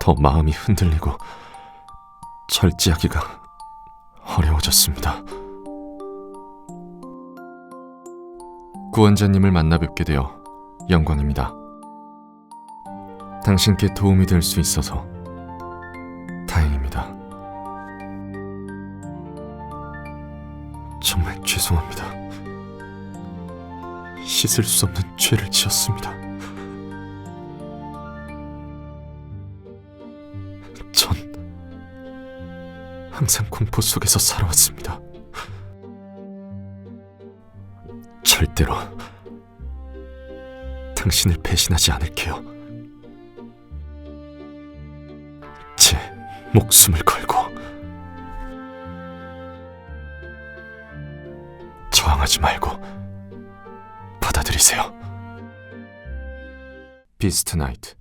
더 마음이 흔들리고 절제하기가 어려워졌습니다. 구원자님을 만나 뵙게 되어 영광입니다. 당신께 도움이 될 수 있어서 다행입니다. 정말 죄송합니다. 씻을 수 없는 죄를 지었습니다. 전 항상 공포 속에서 살아왔습니다. 절대로 당신을 배신하지 않을게요. 제 목숨을 걸고 저항하지 말고 받아들이세요. 비스트 나이트